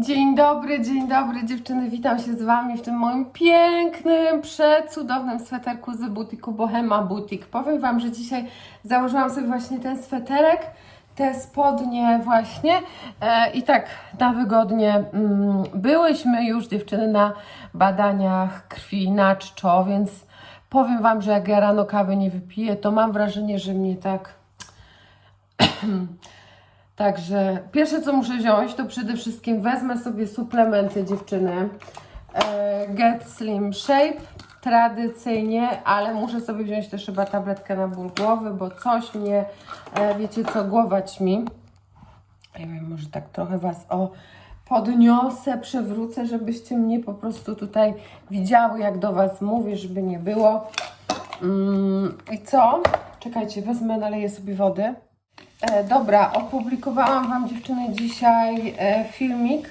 Dzień dobry, dzień dobry dziewczyny, witam się z Wami w tym moim pięknym, przecudownym sweterku z butiku Bohema Boutique. Powiem Wam, że dzisiaj założyłam sobie właśnie ten sweterek, te spodnie właśnie e, i tak na wygodnie mm, byłyśmy już dziewczyny na badaniach krwi na czczo, więc powiem Wam, że jak ja rano kawy nie wypiję, to mam wrażenie, że mnie tak Także pierwsze co muszę wziąć, to przede wszystkim wezmę sobie suplementy dziewczyny. E, Get Slim Shape tradycyjnie, ale muszę sobie wziąć też chyba tabletkę na ból głowy, bo coś mnie, e, wiecie co, głowa ćmi. Ja wiem, może tak trochę Was o podniosę, przewrócę, żebyście mnie po prostu tutaj widziały, jak do Was mówię, żeby nie było. Mm, I co? Czekajcie, wezmę, naleję sobie wody. E, dobra, opublikowałam Wam dziewczyny dzisiaj e, filmik,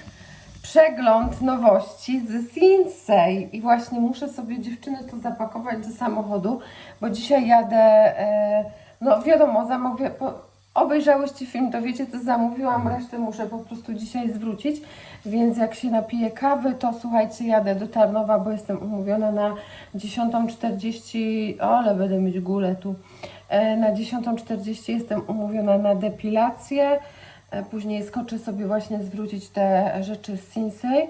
przegląd nowości z Sinsei. I właśnie muszę sobie dziewczyny to zapakować do samochodu, bo dzisiaj jadę, e, no wiadomo, zamówię, obejrzałyście film, to wiecie co zamówiłam, resztę muszę po prostu dzisiaj zwrócić, więc jak się napiję kawy, to słuchajcie, jadę do Tarnowa, bo jestem umówiona na 10.40, o, ale będę mieć gulę tu. E, Na 10.40 jestem umówiona na depilację. E, Później skoczę sobie właśnie zwrócić te rzeczy z Sinsei.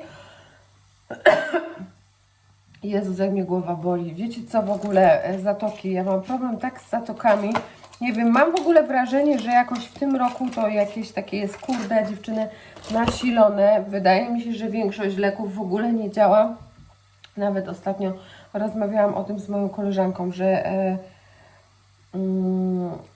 Jezus, jak mnie głowa boli. Wiecie co w ogóle, e, zatoki? Ja mam problem tak z zatokami. Nie wiem, mam w ogóle wrażenie, że jakoś w tym roku to jakieś takie jest, kurde, dziewczyny nasilone. Wydaje mi się, że większość leków w ogóle nie działa. Nawet ostatnio rozmawiałam o tym z moją koleżanką, że...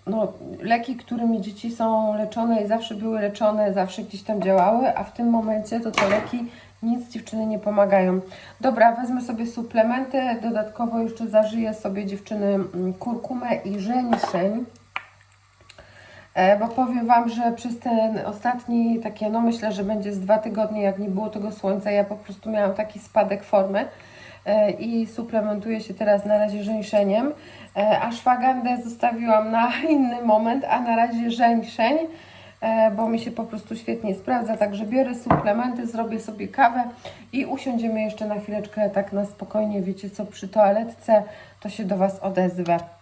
no, leki, którymi dzieci są leczone i zawsze były leczone, zawsze gdzieś tam działały, a w tym momencie to te leki nic dziewczyny nie pomagają. Dobra, wezmę sobie suplementy, dodatkowo jeszcze zażyję sobie dziewczyny mm, kurkumę i żeńszeń. E, Bo powiem Wam, że przez ten ostatni, takie, no myślę, że będzie z dwa tygodnie, jak nie było tego słońca, ja po prostu miałam taki spadek formy e, i suplementuję się teraz na razie żeńszeniem. E, Ashwagandę zostawiłam na inny moment, a na razie żeńszeń, e, bo mi się po prostu świetnie sprawdza. Także biorę suplementy, zrobię sobie kawę i usiądziemy jeszcze na chwileczkę tak na spokojnie, wiecie co, przy toaletce, to się do Was odezwę.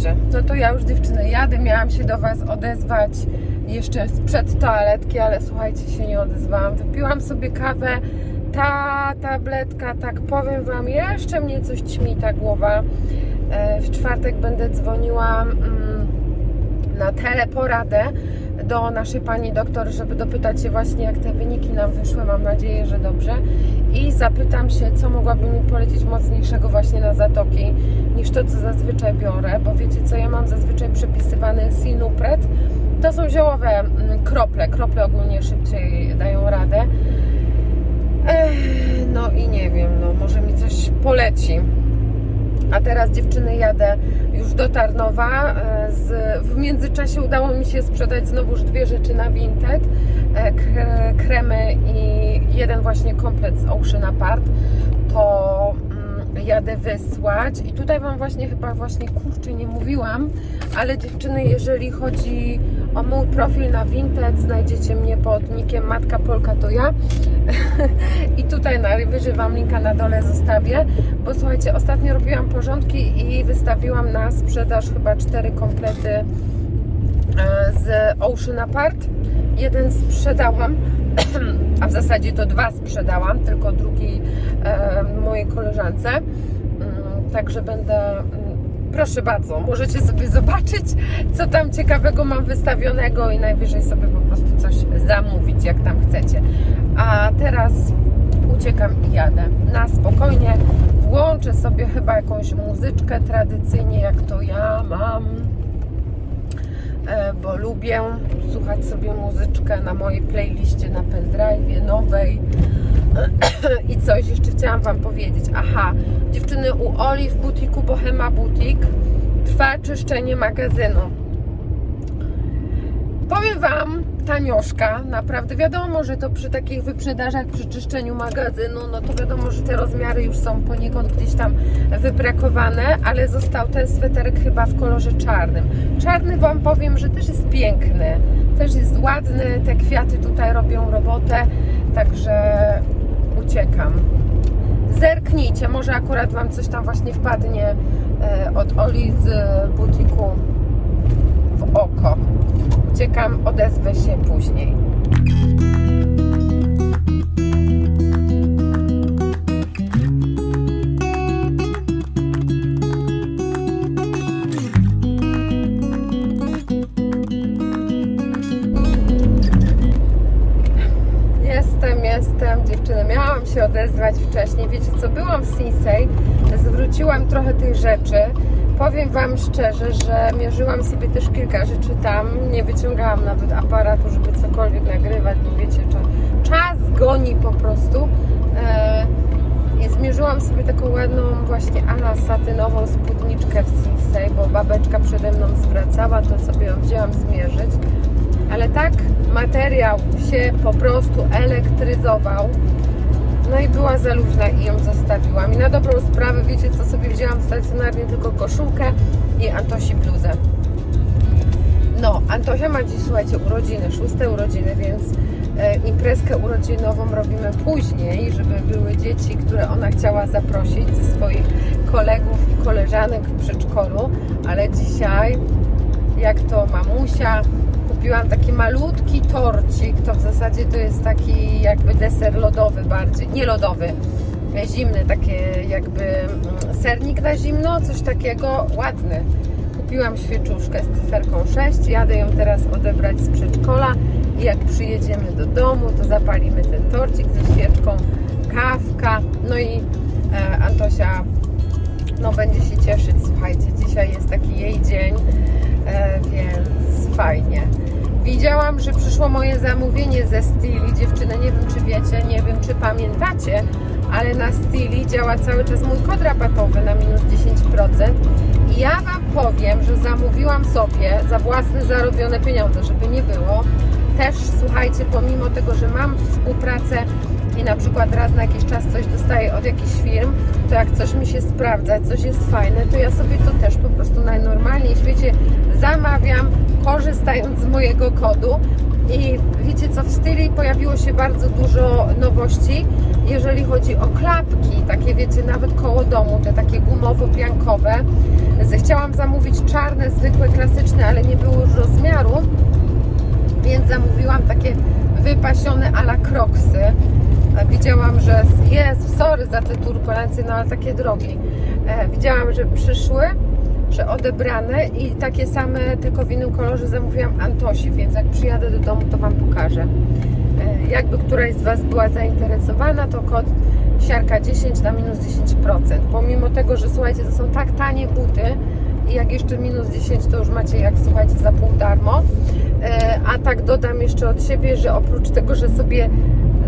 Dobrze, no to ja już dziewczyny jadę, miałam się do Was odezwać jeszcze sprzed toaletki, ale słuchajcie, się nie odezwałam. Wypiłam sobie kawę, ta tabletka, tak powiem Wam, jeszcze mnie coś ćmi ta głowa. E, W czwartek będę dzwoniła mm, na teleporadę do naszej pani doktor, żeby dopytać się właśnie, jak te wyniki nam wyszły. Mam nadzieję, że dobrze. I zapytam się, co mogłaby mi polecić mocniejszego właśnie na zatoki, niż to, co zazwyczaj biorę. Bo wiecie co, ja mam zazwyczaj przepisywany Sinupret. To są ziołowe mm, krople. Krople ogólnie szybciej dają radę. Ech, no i nie wiem, no może mi coś poleci. A teraz dziewczyny jadę już do Tarnowa. E, Z, w międzyczasie udało mi się sprzedać znowuż dwie rzeczy na Vinted. E, Kremy i jeden właśnie komplet z Ocean Apart. To mm, jadę wysłać. I tutaj Wam właśnie chyba właśnie kurczę nie mówiłam, ale dziewczyny, jeżeli chodzi o mój profil na Vinted, znajdziecie mnie pod nickiem Matka Polka to ja. I tutaj najwyżej Wam linka na dole zostawię, bo słuchajcie, ostatnio robiłam porządki i wystawiłam na sprzedaż chyba cztery komplety e, z Ocean Apart. Jeden sprzedałam, a w zasadzie to dwa sprzedałam, tylko drugi e, mojej koleżance. Mm, Także będę Proszę bardzo, możecie sobie zobaczyć, co tam ciekawego mam wystawionego i najwyżej sobie po prostu coś zamówić, jak tam chcecie. A teraz uciekam i jadę na spokojnie. Włączę sobie chyba jakąś muzyczkę tradycyjnie, jak to ja mam, e, bo lubię słuchać sobie muzyczkę na mojej playliście na pendrive nowej. I coś jeszcze chciałam Wam powiedzieć. Aha, dziewczyny, u Oli w butiku Bohema Boutique trwa czyszczenie magazynu. Powiem Wam, tanioszka, naprawdę wiadomo, że to przy takich wyprzedażach, przy czyszczeniu magazynu, no to wiadomo, że te rozmiary już są poniekąd gdzieś tam wybrakowane, ale został ten sweterek chyba w kolorze czarnym. Czarny Wam powiem, że też jest piękny, też jest ładny, te kwiaty tutaj robią robotę, także uciekam. Zerknijcie, może akurat Wam coś tam właśnie wpadnie e, od Oli z butiku w oko. Uciekam, odezwę się później. Się odezwać wcześniej. Wiecie co, byłam w Sinsei, zwróciłam trochę tych rzeczy. Powiem Wam szczerze, że mierzyłam sobie też kilka rzeczy tam. Nie wyciągałam nawet aparatu, żeby cokolwiek nagrywać, bo wiecie, cza- czas goni po prostu. E, I zmierzyłam sobie taką ładną właśnie ala satynową spódniczkę w Sinsei, bo babeczka przede mną zwracała, to sobie ją wzięłam zmierzyć. Ale tak materiał się po prostu elektryzował. No i była za luźna i ją zostawiłam. I na dobrą sprawę, wiecie co sobie wzięłam stacjonarnie tylko koszulkę i Antosi bluzę. No, Antosia ma dziś, słuchajcie, urodziny, szóste urodziny, więc e, imprezkę urodzinową robimy później, żeby były dzieci, które ona chciała zaprosić ze swoich kolegów i koleżanek w przedszkolu, ale dzisiaj, jak to mamusia, kupiłam taki malutki torcik, to w zasadzie to jest taki jakby deser lodowy bardziej, nie lodowy, e, zimny, takie jakby mm, sernik na zimno, coś takiego, ładny. Kupiłam świeczuszkę z cyferką 6, jadę ją teraz odebrać z przedszkola i jak przyjedziemy do domu, to zapalimy ten torcik ze świeczką, kawka, no i e, Antosia no będzie się cieszyć, słuchajcie, dzisiaj jest taki jej dzień, więc fajnie. Widziałam, że przyszło moje zamówienie ze Stili. Dziewczyny, nie wiem czy wiecie, nie wiem czy pamiętacie, ale na Stili działa cały czas mój kod rabatowy na minus 10%. I ja Wam powiem, że zamówiłam sobie za własne zarobione pieniądze, żeby nie było. Też słuchajcie, pomimo tego, że mam współpracę i na przykład raz na jakiś czas coś dostaję od jakichś firm, to jak coś mi się sprawdza, coś jest fajne, to ja sobie to też po prostu najnormalniej w świecie zamawiam, korzystając z mojego kodu. I wiecie co, w styli pojawiło się bardzo dużo nowości, jeżeli chodzi o klapki, takie wiecie, nawet koło domu, te takie gumowo-piankowe. Chciałam zamówić czarne, zwykłe, klasyczne, ale nie było już rozmiaru, więc zamówiłam takie wypasione ala kroksy. Widziałam, że jest, sorry za te turbulencje, no ale takie drogi. E, widziałam, że przyszły, że odebrane i takie same, tylko w innym kolorze zamówiłam Antosi, więc jak przyjadę do domu, to Wam pokażę. E, jakby któraś z Was była zainteresowana, to kod siarka 10 na minus 10%. Pomimo tego, że słuchajcie, to są tak tanie buty i jak jeszcze minus 10, to już macie jak słuchajcie za pół darmo. E, A tak dodam jeszcze od siebie, że oprócz tego, że sobie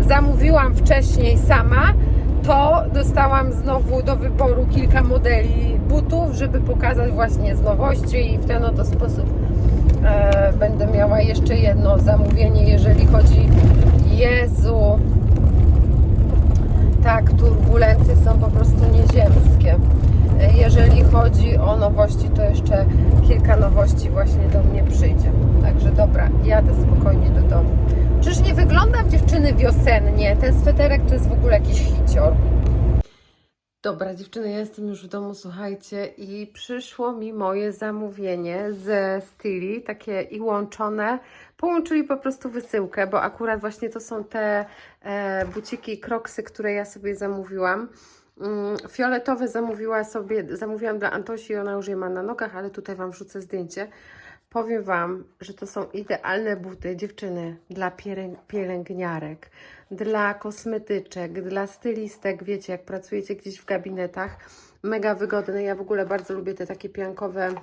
zamówiłam wcześniej sama, to dostałam znowu do wyboru kilka modeli butów, żeby pokazać właśnie z nowości i w ten oto sposób e, będę miała jeszcze jedno zamówienie, jeżeli chodzi Jezu tak, turbulencje są po prostu nieziemskie. E, Jeżeli chodzi o nowości, to jeszcze kilka nowości właśnie do mnie przyjdzie. Także dobra, jadę spokojnie do domu. Czyż nie wyglądam dziewczyny wiosennie? Ten sweterek to jest w ogóle jakiś hicior. Dobra, dziewczyny, ja jestem już w domu, słuchajcie, i przyszło mi moje zamówienie ze Stili, takie i łączone. Połączyli po prostu wysyłkę, bo akurat właśnie to są te e, buciki, kroksy, które ja sobie zamówiłam. Mm, Fioletowe zamówiła sobie, zamówiłam dla Antosi, ona już je ma na nogach, ale tutaj Wam wrzucę zdjęcie. Powiem Wam, że to są idealne buty, dziewczyny, dla pielę- pielęgniarek, dla kosmetyczek, dla stylistek, wiecie, jak pracujecie gdzieś w gabinetach, mega wygodne. Ja w ogóle bardzo lubię te takie piankowe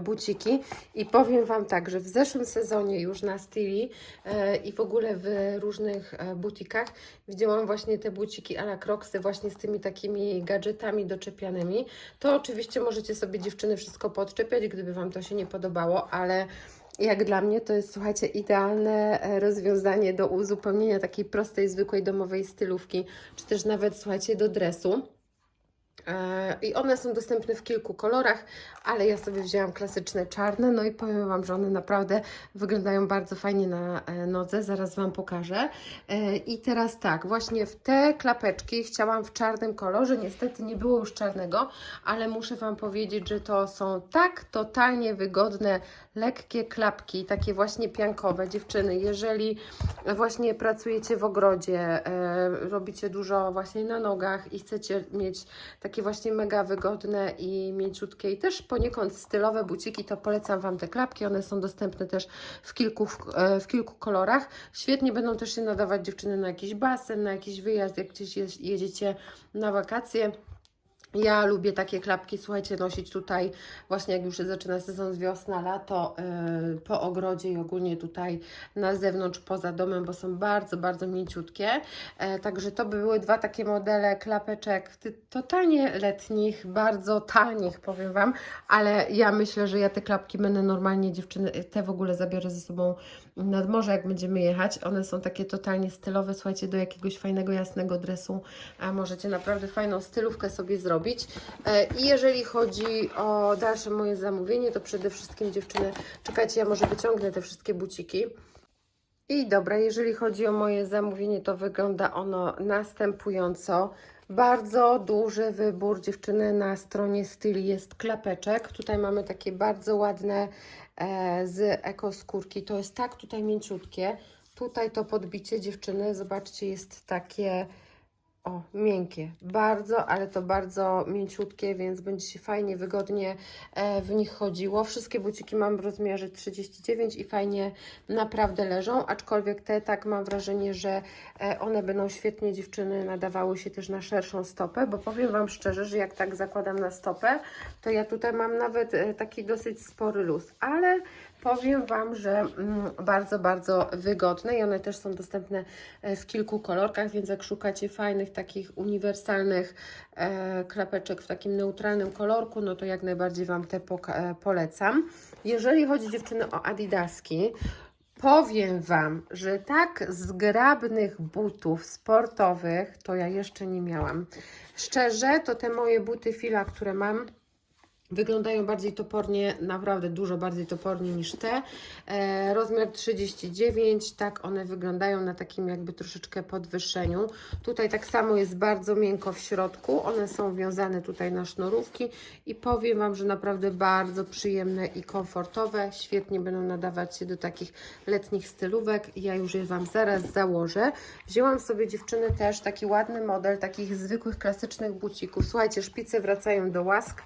buciki i powiem Wam tak, że w zeszłym sezonie już na Stili e, i w ogóle w różnych e, butikach widziałam właśnie te buciki a la Crocsy właśnie z tymi takimi gadżetami doczepianymi. To oczywiście możecie sobie dziewczyny wszystko podczepiać, gdyby Wam to się nie podobało, ale Jak dla mnie to jest, słuchajcie, idealne e, rozwiązanie do uzupełnienia takiej prostej, zwykłej domowej stylówki, czy też nawet, słuchajcie, do dresu. E, I one są dostępne w kilku kolorach, ale ja sobie wzięłam klasyczne czarne, no i powiem Wam, że one naprawdę wyglądają bardzo fajnie na e, nodze, zaraz Wam pokażę. E, I teraz tak, właśnie w te klapeczki chciałam w czarnym kolorze, niestety nie było już czarnego, ale muszę Wam powiedzieć, że to są tak totalnie wygodne, lekkie klapki, takie właśnie piankowe. Dziewczyny, jeżeli właśnie pracujecie w ogrodzie, robicie dużo właśnie na nogach i chcecie mieć takie właśnie mega wygodne i mięciutkie i też poniekąd stylowe buciki, to polecam Wam te klapki. One są dostępne też w kilku, e, w kilku kolorach. Świetnie będą też się nadawać dziewczyny na jakiś basen, na jakiś wyjazd, jak gdzieś je- jedziecie na wakacje. Ja lubię takie klapki, słuchajcie, nosić tutaj właśnie jak już się zaczyna sezon wiosna, lato, yy, po ogrodzie i ogólnie tutaj na zewnątrz, poza domem, bo są bardzo, bardzo mięciutkie. E, także to by były dwa takie modele klapeczek totalnie letnich, bardzo tanich, powiem Wam, ale ja myślę, że ja te klapki będę normalnie, dziewczyny, te w ogóle zabiorę ze sobą nad morze, jak będziemy jechać. One są takie totalnie stylowe, słuchajcie, do jakiegoś fajnego, jasnego dresu, a możecie naprawdę fajną stylówkę sobie zrobić. E, I jeżeli chodzi o dalsze moje zamówienie, to przede wszystkim dziewczyny, czekajcie, ja może wyciągnę te wszystkie buciki. I dobra, jeżeli chodzi o moje zamówienie, to wygląda ono następująco. Bardzo duży wybór dziewczyny na stronie styli jest klapeczek. Tutaj mamy takie bardzo ładne e, z ekoskórki. To jest tak tutaj mięciutkie. Tutaj to podbicie dziewczyny, zobaczcie, jest takie o, miękkie, bardzo, ale to bardzo mięciutkie, więc będzie się fajnie, wygodnie e, w nich chodziło. Wszystkie buciki mam w rozmiarze 39 i fajnie naprawdę leżą, aczkolwiek te tak mam wrażenie, że e, one będą świetnie dziewczyny nadawały się też na szerszą stopę, bo powiem Wam szczerze, że jak tak zakładam na stopę, to ja tutaj mam nawet e, taki dosyć spory luz, ale powiem Wam, że mm, bardzo, bardzo wygodne i one też są dostępne e, w kilku kolorkach, więc jak szukacie fajnych, takich uniwersalnych e, klapeczek w takim neutralnym kolorku, no to jak najbardziej Wam te e, polecam. Jeżeli chodzi dziewczyny o adidaski, Powiem Wam, że tak zgrabnych butów sportowych to ja jeszcze nie miałam. Szczerze, to te moje buty fila, które mam, wyglądają bardziej topornie, naprawdę dużo bardziej topornie niż te. E, rozmiar 39, tak one wyglądają na takim jakby troszeczkę podwyższeniu. Tutaj tak samo jest bardzo miękko w środku, one są wiązane tutaj na sznurówki i powiem Wam, że naprawdę bardzo przyjemne i komfortowe, świetnie będą nadawać się do takich letnich stylówek. Ja już je Wam zaraz założę. Wzięłam sobie dziewczyny też taki ładny model takich zwykłych, klasycznych bucików. Słuchajcie, szpice wracają do łask.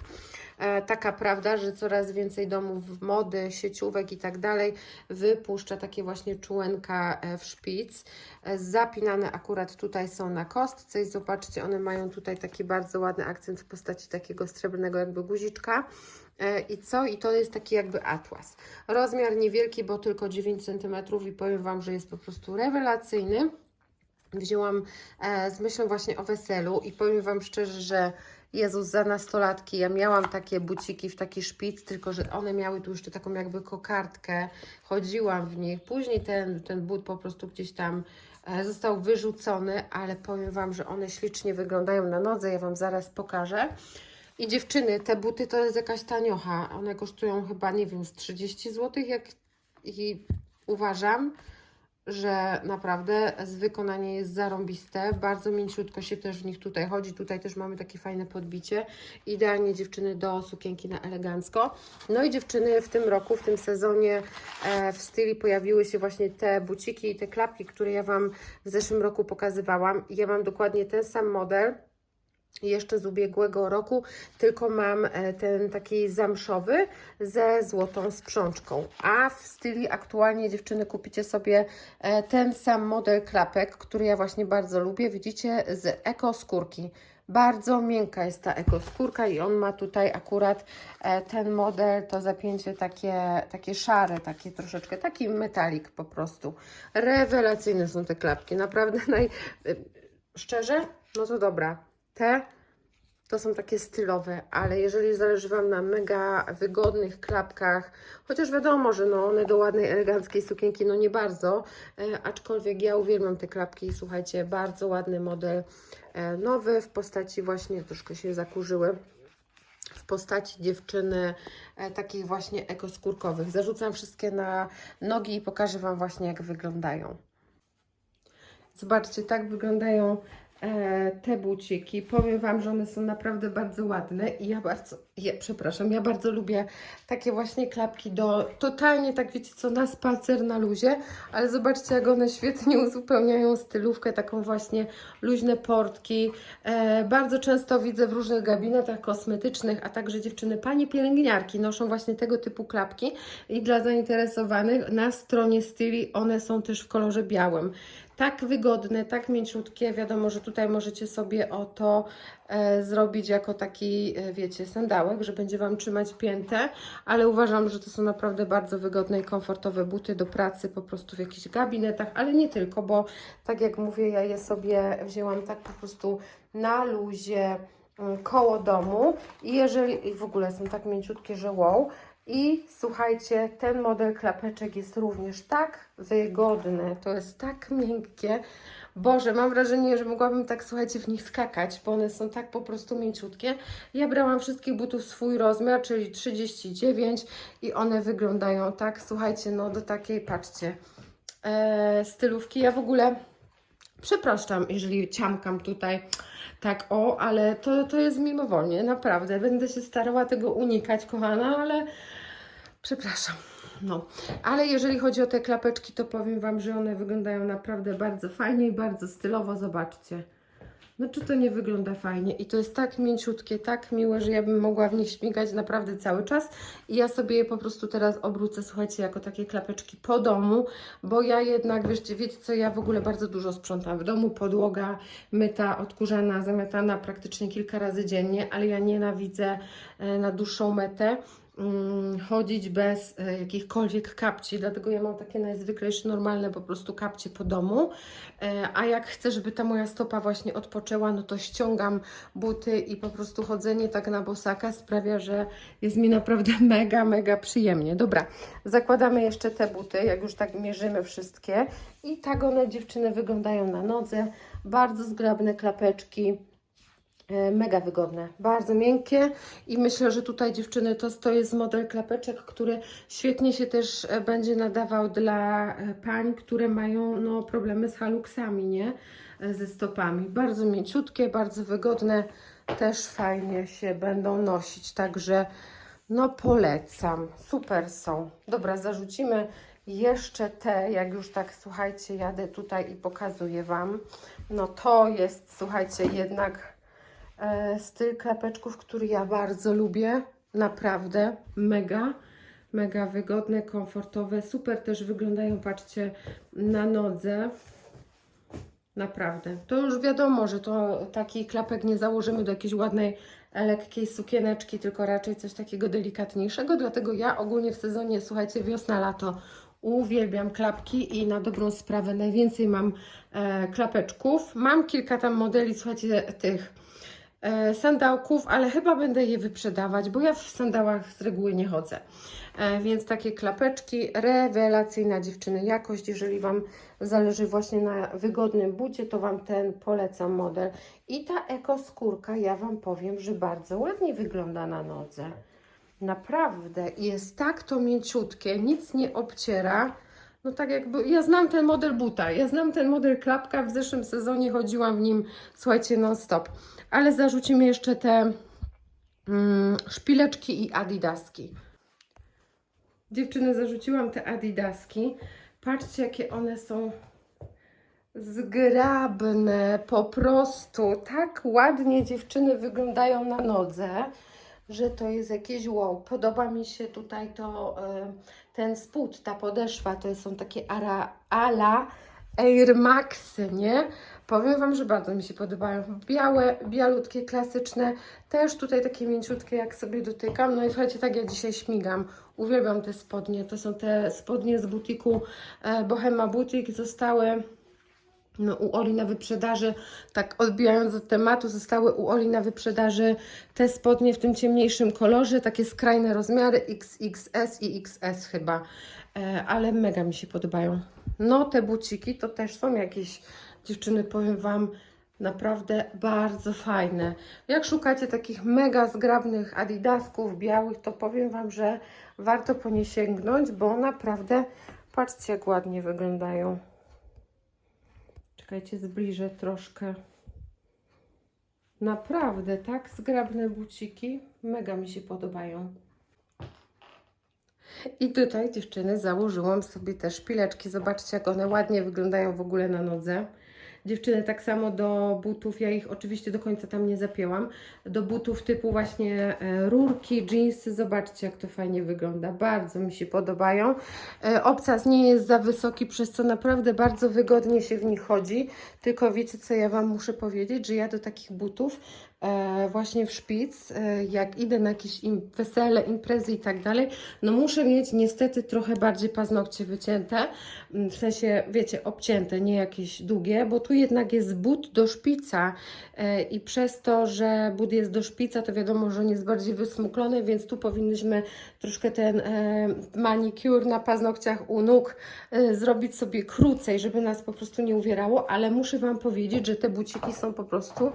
E, taka prawda, że coraz więcej domów mody, sieciówek i tak dalej wypuszcza takie właśnie czułenka e, w szpic. E, Zapinane akurat tutaj są na kostce i zobaczcie, one mają tutaj taki bardzo ładny akcent w postaci takiego srebrnego jakby guziczka. I co? I to jest taki jakby atlas. Rozmiar niewielki, bo tylko 9 cm i powiem Wam, że jest po prostu rewelacyjny wzięłam z myślą właśnie o weselu i powiem Wam szczerze, że Jezus, za nastolatki. Ja miałam takie buciki w taki szpic, tylko że one miały tu jeszcze taką jakby kokardkę, chodziłam w nich, później ten, ten but po prostu gdzieś tam e, został wyrzucony, ale powiem Wam, że one ślicznie wyglądają na nodze, ja Wam zaraz pokażę. I dziewczyny, te buty to jest jakaś taniocha, one kosztują chyba, nie wiem, z 30 zł, jak i uważam, że naprawdę wykonanie jest zarąbiste, bardzo mięciutko się też w nich tutaj chodzi, tutaj też mamy takie fajne podbicie, idealnie dziewczyny do sukienki na elegancko. No i dziewczyny w tym roku, w tym sezonie e, w styli pojawiły się właśnie te buciki i te klapki, które ja Wam w zeszłym roku pokazywałam. Ja mam dokładnie ten sam model, jeszcze z ubiegłego roku, tylko mam e, ten taki zamszowy ze złotą sprzączką. A w styli aktualnie dziewczyny kupicie sobie e, ten sam model klapek, który ja właśnie bardzo lubię. Widzicie, z ekoskórki. Bardzo miękka jest ta ekoskórka i on ma tutaj akurat e, ten model, to zapięcie takie, takie szare, takie troszeczkę, taki metalik po prostu. Rewelacyjne są te klapki, naprawdę naj... Szczerze? No to dobra. Te to są takie stylowe, ale jeżeli zależy Wam na mega wygodnych klapkach, chociaż wiadomo, że no one do ładnej, eleganckiej sukienki, no nie bardzo, e, aczkolwiek ja uwielbiam te klapki słuchajcie, bardzo ładny model e, nowy w postaci właśnie, troszkę się zakurzyły, w postaci dziewczyny e, takich właśnie ekoskórkowych. Zarzucam wszystkie na nogi i pokażę Wam właśnie jak wyglądają. Zobaczcie, tak wyglądają te buciki. Powiem Wam, że one są naprawdę bardzo ładne i ja bardzo, ja, przepraszam, ja bardzo lubię takie właśnie klapki do, totalnie tak wiecie co, na spacer, na luzie, ale zobaczcie jak one świetnie uzupełniają stylówkę, taką właśnie luźne portki. E, bardzo często widzę w różnych gabinetach kosmetycznych, a także dziewczyny, panie pielęgniarki noszą właśnie tego typu klapki i dla zainteresowanych na stronie Styli one są też w kolorze białym tak wygodne, tak mięciutkie. Wiadomo, że tutaj możecie sobie o to e, zrobić jako taki, e, wiecie, sandałek, że będzie Wam trzymać piętę, ale uważam, że to są naprawdę bardzo wygodne i komfortowe buty do pracy, po prostu w jakichś gabinetach, ale nie tylko, bo tak jak mówię, ja je sobie wzięłam tak po prostu na luzie mm, koło domu i jeżeli i w ogóle są tak mięciutkie, że wow. I słuchajcie, ten model klapeczek jest również tak wygodny, to jest tak miękkie. Boże, mam wrażenie, że mogłabym tak, słuchajcie, w nich skakać, bo one są tak po prostu mięciutkie. Ja brałam wszystkich butów swój rozmiar, czyli 39 i one wyglądają tak, słuchajcie, no do takiej, patrzcie, e, stylówki. Ja w ogóle przepraszam, jeżeli ciamkam tutaj tak o, ale to, to jest mimowolnie, naprawdę. Będę się starała tego unikać, kochana, ale przepraszam. No, ale jeżeli chodzi o te klapeczki, to powiem Wam, że one wyglądają naprawdę bardzo fajnie i bardzo stylowo. Zobaczcie. No czy to nie wygląda fajnie? I to jest tak mięciutkie, tak miłe, że ja bym mogła w nich śmigać naprawdę cały czas. I ja sobie je po prostu teraz obrócę, słuchajcie, jako takie klapeczki po domu, bo ja jednak, wiecie, wiecie co, ja w ogóle bardzo dużo sprzątam w domu. Podłoga myta, odkurzana, zamiatana praktycznie kilka razy dziennie, ale ja nienawidzę e, na dłuższą metę chodzić bez e, jakichkolwiek kapci, dlatego ja mam takie najzwyklejsze, normalne po prostu kapcie po domu, e, a jak chcę, żeby ta moja stopa właśnie odpoczęła, no to ściągam buty i po prostu chodzenie tak na bosaka sprawia, że jest mi naprawdę mega, mega przyjemnie. Dobra, zakładamy jeszcze te buty, jak już tak mierzymy wszystkie. I tak one dziewczyny wyglądają na nodze, bardzo zgrabne klapeczki, Mega wygodne, bardzo miękkie i myślę, że tutaj dziewczyny to, to jest model klapeczek, który świetnie się też e, będzie nadawał dla e, pań, które mają no, problemy z haluksami, nie? E, Ze stopami. Bardzo mięciutkie, bardzo wygodne, też fajnie się będą nosić, także no polecam, super są. Dobra, zarzucimy jeszcze te, jak już tak słuchajcie, jadę tutaj i pokazuję Wam. No to jest, słuchajcie, jednak e, styl klapeczków, który ja bardzo lubię. Naprawdę mega, mega wygodne, komfortowe. Super też wyglądają, patrzcie, na nodze. Naprawdę. To już wiadomo, że to taki klapek nie założymy do jakiejś ładnej, e, lekkiej sukieneczki, tylko raczej coś takiego delikatniejszego. Dlatego ja ogólnie w sezonie, słuchajcie, wiosna, lato uwielbiam klapki i na dobrą sprawę najwięcej mam e, klapeczków. Mam kilka tam modeli, słuchajcie, tych e, sandałków, ale chyba będę je wyprzedawać, bo ja w sandałach z reguły nie chodzę. E, więc takie klapeczki, rewelacyjna dziewczyny jakość. Jeżeli Wam zależy właśnie na wygodnym bucie, to Wam ten polecam model. I ta ekoskórka, ja Wam powiem, że bardzo ładnie wygląda na nodze. Naprawdę. Jest tak to mięciutkie, nic nie obciera. No tak jakby, ja znam ten model buta, ja znam ten model klapka, w zeszłym sezonie chodziłam w nim, słuchajcie, non stop. Ale zarzucimy jeszcze te mm, szpileczki i adidaski. Dziewczyny, zarzuciłam te adidaski. Patrzcie, jakie one są zgrabne, po prostu. Tak ładnie dziewczyny wyglądają na nodze, że to jest jakieś wow. Podoba mi się tutaj to, e, ten spód, ta podeszwa, to są takie ara, ala Air Maxy, nie? Powiem Wam, że bardzo mi się podobają. Białe, bialutkie, klasyczne. Też tutaj takie mięciutkie, jak sobie dotykam. No i słuchajcie, tak ja dzisiaj śmigam. Uwielbiam te spodnie. To są te spodnie z butiku e, Bohema Boutique. Zostały u Oli na wyprzedaży, tak odbijając od tematu, zostały u Oli na wyprzedaży te spodnie w tym ciemniejszym kolorze, takie skrajne rozmiary XXS i XS chyba, e, ale mega mi się podobają. No, te buciki to też są jakieś, dziewczyny, powiem Wam, naprawdę bardzo fajne. Jak szukacie takich mega zgrabnych adidasków białych, to powiem Wam, że warto po nie sięgnąć, bo naprawdę, patrzcie jak ładnie wyglądają. Czekajcie, zbliżę troszkę. Naprawdę, tak zgrabne buciki. Mega mi się podobają. I tutaj, dziewczyny, założyłam sobie też szpileczki. Zobaczcie, jak one ładnie wyglądają w ogóle na nodze. Dziewczyny, tak samo do butów, ja ich oczywiście do końca tam nie zapięłam, do butów typu właśnie e, rurki, jeansy, zobaczcie jak to fajnie wygląda, bardzo mi się podobają. E, obcas nie jest za wysoki, przez co naprawdę bardzo wygodnie się w nich chodzi, tylko wiecie co ja Wam muszę powiedzieć, że ja do takich butów właśnie w szpic, e, jak idę na jakieś im, wesele, imprezy i tak dalej, no muszę mieć niestety trochę bardziej paznokcie wycięte, mm, w sensie, wiecie, obcięte, nie jakieś długie, bo tu jednak jest but do szpica e, i przez to, że but jest do szpica, to wiadomo, że on jest bardziej wysmuklony, więc tu powinnyśmy troszkę ten e, manicure na paznokciach u nóg e, zrobić sobie krócej, żeby nas po prostu nie uwierało, ale muszę Wam powiedzieć, że te buciki są po prostu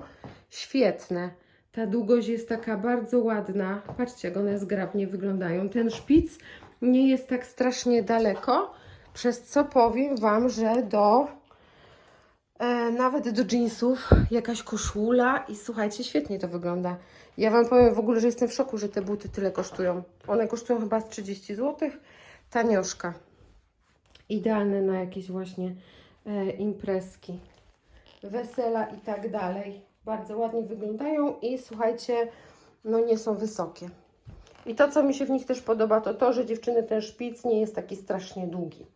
świetne. Ta długość jest taka bardzo ładna. Patrzcie, jak one zgrabnie wyglądają. Ten szpic nie jest tak strasznie daleko, przez co powiem Wam, że do e, nawet do jeansów jakaś koszula i słuchajcie, świetnie to wygląda. Ja Wam powiem w ogóle, że jestem w szoku, że te buty tyle kosztują. One kosztują chyba z 30 zł. Tanioszka. Idealne na jakieś właśnie e, imprezki, wesela i tak dalej. Bardzo ładnie wyglądają i słuchajcie, no nie są wysokie. I to, co mi się w nich też podoba, to to, że dziewczyny ten szpic nie jest taki strasznie długi.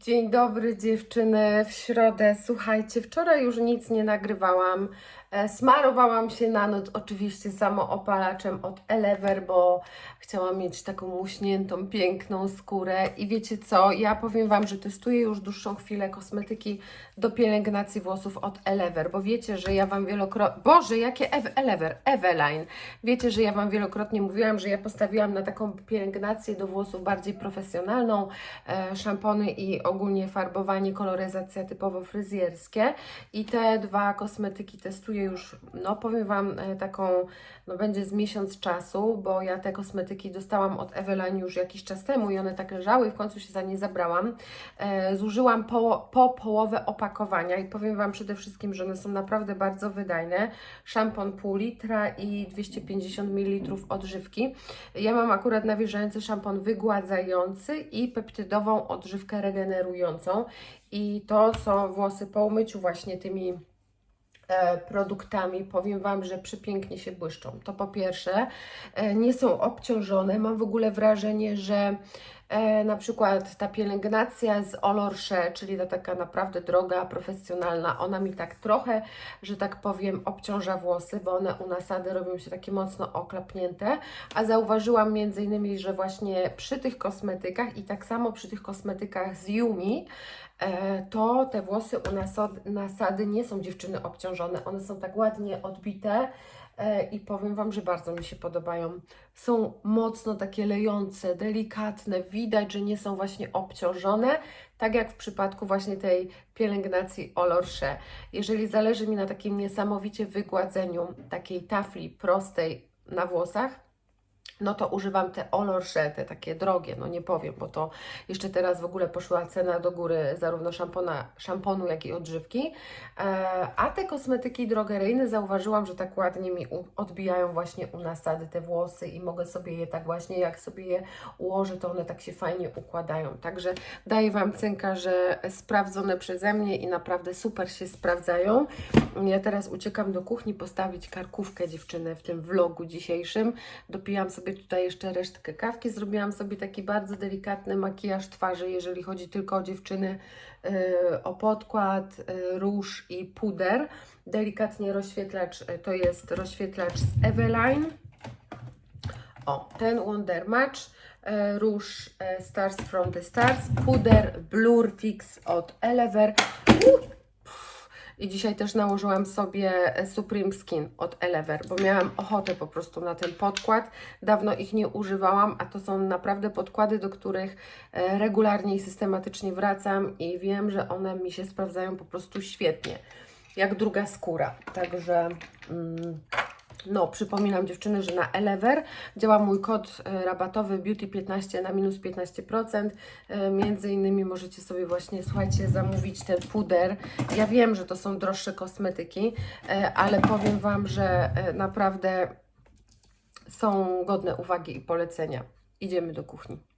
Dzień dobry dziewczyny, w środę. Słuchajcie, wczoraj już nic nie nagrywałam. E, Smarowałam się na noc oczywiście samoopalaczem od Elever, bo chciałam mieć taką muśniętą, piękną skórę. I wiecie co, ja powiem Wam, że testuję już dłuższą chwilę kosmetyki do pielęgnacji włosów od Elever, bo wiecie, że ja Wam wielokrotnie... Boże, jakie Ew Elever? Eveline. Wiecie, że ja Wam wielokrotnie mówiłam, że ja postawiłam na taką pielęgnację do włosów bardziej profesjonalną, e, szampony i ogólnie farbowanie, koloryzacja typowo fryzjerskie. I te dwa kosmetyki testuję już, no powiem Wam, e, taką, no będzie z miesiąc czasu, bo ja te kosmetyki dostałam od Eveline już jakiś czas temu i one tak leżały i w końcu się za nie zabrałam. E, zużyłam po, po połowę opakowania i powiem Wam przede wszystkim, że one są naprawdę bardzo wydajne. Szampon pół litra i 250 ml odżywki. Ja mam akurat nawilżający szampon wygładzający i peptydową odżywkę regenerującą i to są włosy po umyciu właśnie tymi e, produktami, powiem Wam, że przepięknie się błyszczą. To po pierwsze, e, nie są obciążone. Mam w ogóle wrażenie, że na przykład ta pielęgnacja z Olorsze, czyli ta taka naprawdę droga, profesjonalna, ona mi tak trochę, że tak powiem, obciąża włosy, bo one u nasady robią się takie mocno oklapnięte, a zauważyłam między innymi, że właśnie przy tych kosmetykach i tak samo przy tych kosmetykach z Yumi, e, to te włosy u nasad- nasady nie są dziewczyny obciążone, one są tak ładnie odbite e, i powiem Wam, że bardzo mi się podobają. Są mocno takie lejące, delikatne, widać, że nie są właśnie obciążone, tak jak w przypadku właśnie tej pielęgnacji Olorsze. Jeżeli zależy mi na takim niesamowicie wygładzeniu takiej tafli prostej na włosach, no to używam te Olorsze, te takie drogie, no nie powiem, bo to jeszcze teraz w ogóle poszła cena do góry zarówno szampona, szamponu, jak i odżywki. E, a te kosmetyki drogeryjne zauważyłam, że tak ładnie mi odbijają właśnie u nasady te włosy i mogę sobie je tak właśnie, jak sobie je ułożę, to one tak się fajnie układają. Także daję Wam cynka, że sprawdzone przeze mnie i naprawdę super się sprawdzają. Ja teraz uciekam do kuchni postawić karkówkę dziewczyny w tym vlogu dzisiejszym. Dopijam sobie tutaj jeszcze resztkę kawki. Zrobiłam sobie taki bardzo delikatny makijaż twarzy, jeżeli chodzi tylko o dziewczyny, yy, o podkład, yy, róż i puder. Delikatnie rozświetlacz, yy, to jest rozświetlacz z Eveline. O, ten Wonder Match. Róż Stars from the Stars. Puder Blur Fix od Elever. Uh, I dzisiaj też nałożyłam sobie e, Supreme Skin od Elever, bo miałam ochotę po prostu na ten podkład. Dawno ich nie używałam, a to są naprawdę podkłady, do których e, regularnie i systematycznie wracam i wiem, że one mi się sprawdzają po prostu świetnie. Jak druga skóra. Także. Mm, no, przypominam dziewczyny, że na Elever działa mój kod e, rabatowy Beauty15 na minus 15%. E, Między innymi możecie sobie właśnie, słuchajcie, zamówić ten puder. Ja wiem, że to są droższe kosmetyki, e, ale powiem Wam, że naprawdę są godne uwagi i polecenia. Idziemy do kuchni.